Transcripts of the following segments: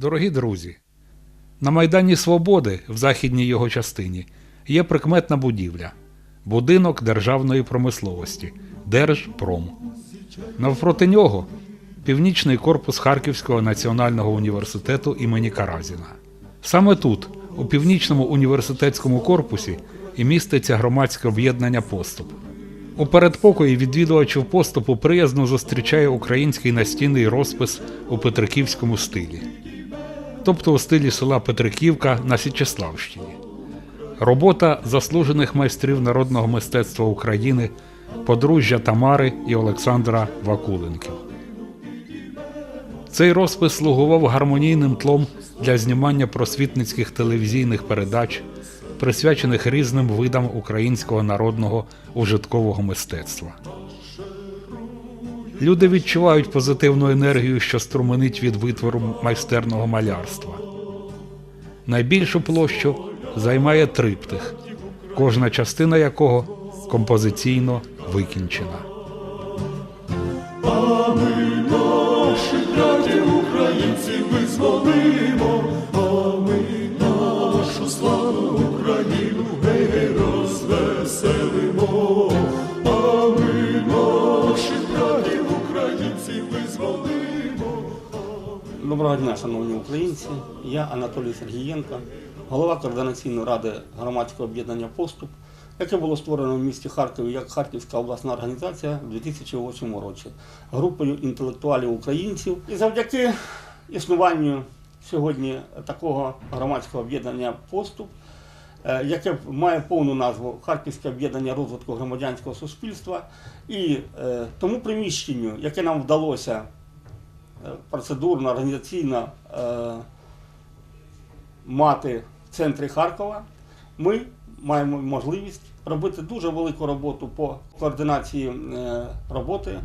Дорогі друзі, на Майдані Свободи в західній його частині є прикметна будівля будинок державної промисловості Держпром. Навпроти нього північний корпус Харківського національного університету імені Каразіна. Саме тут, у північному університетському корпусі, і міститься громадське об'єднання Поступ. У передпокої відвідувачів поступу приязно зустрічає український настінний розпис у петриківському стилі, тобто у стилі села Петриківка на Січеславщині. Робота заслужених майстрів народного мистецтва України подружжя Тамари і Олександра Вакуленків. Цей розпис слугував гармонійним тлом для знімання просвітницьких телевізійних передач, присвячених різним видам українського народного ужиткового мистецтва. Люди відчувають позитивну енергію, що струменить від витвору майстерного малярства. Найбільшу площу займає триптих, кожна частина якого композиційно викінчена. Доброго дня, шановні українці. Я Анатолій Сергієнко, голова координаційної ради громадського об'єднання Поступ, яке було створено в місті Харкові як Харківська обласна організація в 2008 році групою інтелектуалів українців. І завдяки існуванню сьогодні такого громадського об'єднання Поступ, е, яке має повну назву Харківське об'єднання розвитку громадянського суспільства, і е, тому приміщенню, яке нам вдалося е, процедурно, організаційно е, мати в центрі Харкова, ми маємо можливість робити дуже велику роботу по координації е, роботи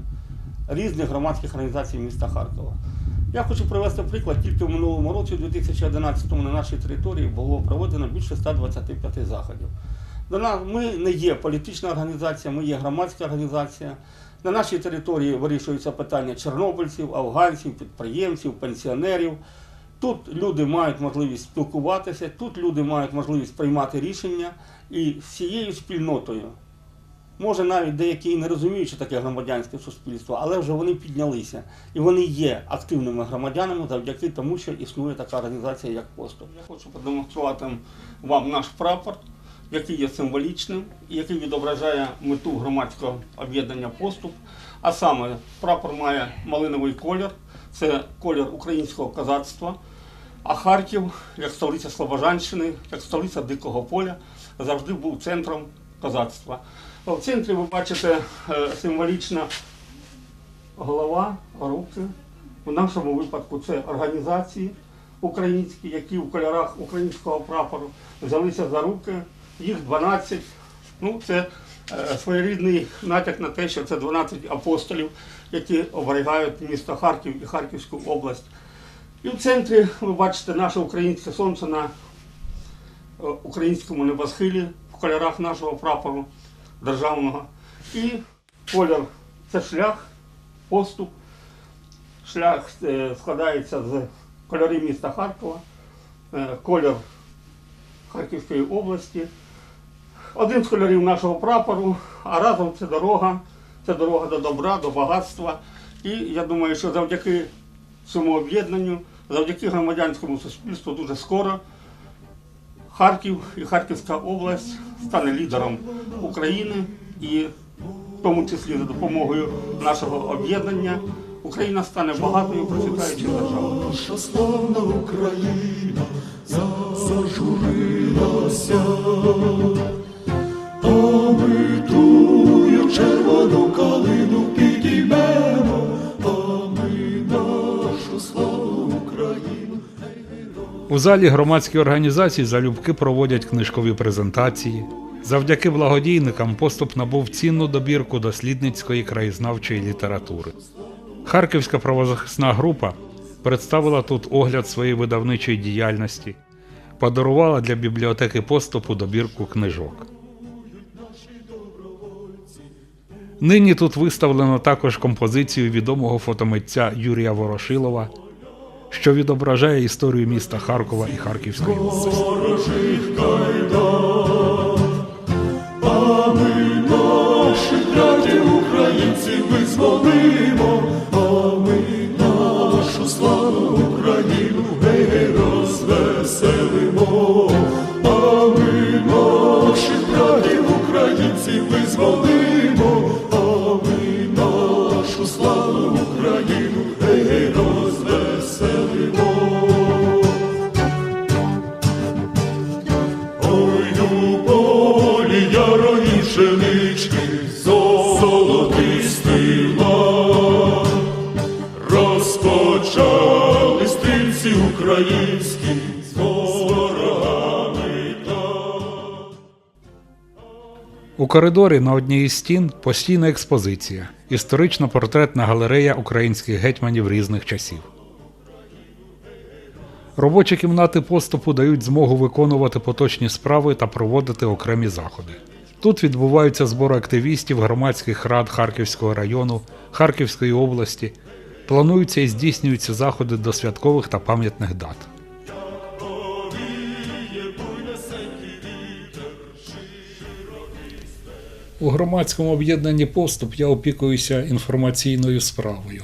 різних громадських організацій міста Харкова. Я хочу привести приклад, тільки в минулому році, у 2011-му, на нашій території було проведено більше 125 заходів. До нас ми не є політична організація, ми є громадська організація. На нашій території вирішуються питання чорнобильців, афганців, підприємців, пенсіонерів. Тут люди мають можливість спілкуватися, тут люди мають можливість приймати рішення і з цією спільнотою. Може, навіть деякі не розуміють, що таке громадянське суспільство, але вже вони піднялися і вони є активними громадянами завдяки тому, що існує така організація, як Поступ. Я хочу продемонструвати вам наш прапор, який є символічним і який відображає мету громадського об'єднання Поступ. А саме прапор має малиновий колір, це колір українського козацтва. А Харків, як столиця Слобожанщини, як столиця Дикого поля, завжди був центром козацтва. В центрі ви бачите е, символічна голова, руки. В нашому випадку це організації українські, які в кольорах українського прапору взялися за руки. Їх 12. Ну, це е, своєрідний натяк на те, що це 12 апостолів, які оберігають місто Харків і Харківську область. І в центрі ви бачите наше українське сонце на е, українському небосхилі в кольорах нашого прапору державного. І колір це шлях, поступ. Шлях е, складається з кольорів міста Харкова, колір Харківської області. Один з кольорів нашого прапору, а разом це дорога, це дорога до добра, до багатства. І я думаю, що завдяки цьому об'єднанню, завдяки громадянському суспільству дуже скоро Харків і Харківська область стане лідером України і в тому числі за допомогою нашого об'єднання Україна стане багатою процвітаючою державою. Ми тую червону калину підіймемо, а ми нашу славну Україну. У залі громадські організації залюбки проводять книжкові презентації. Завдяки благодійникам поступ набув цінну добірку дослідницької краєзнавчої літератури. Харківська правозахисна група представила тут огляд своєї видавничої діяльності, подарувала для бібліотеки поступу добірку книжок. Нині тут виставлено також композицію відомого фотомитця Юрія Ворошилова що відображає історію міста Харкова і Харківської області. А ми наших братів українців визволимо, а ми нашу славу Україну гей розвеселимо, українські ворогами. У коридорі на одній із стін постійна експозиція, історично-портретна галерея українських гетьманів різних часів. Робочі кімнати поступу дають змогу виконувати поточні справи та проводити окремі заходи. Тут відбуваються збори активістів громадських рад Харківського району, Харківської області. Плануються і здійснюються заходи до святкових та пам'ятних дат. У громадському об'єднанні поступ я опікуюся інформаційною справою.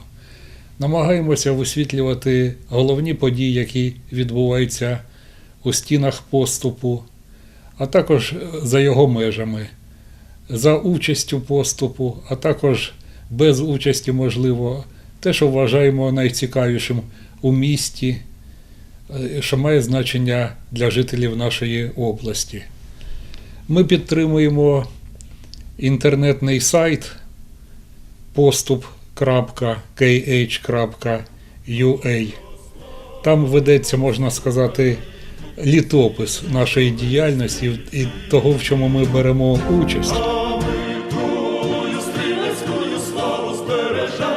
Намагаємося висвітлювати головні події, які відбуваються у стінах поступу, а також за його межами, за участю поступу, а також без участі, можливо, те, що вважаємо найцікавішим у місті, е, що має значення для жителів нашої області. Ми підтримуємо інтернетний сайт поступ.kh.ua. Там ведеться, можна сказати, літопис нашої діяльності і того, в чому ми беремо участь. Славу збережемо,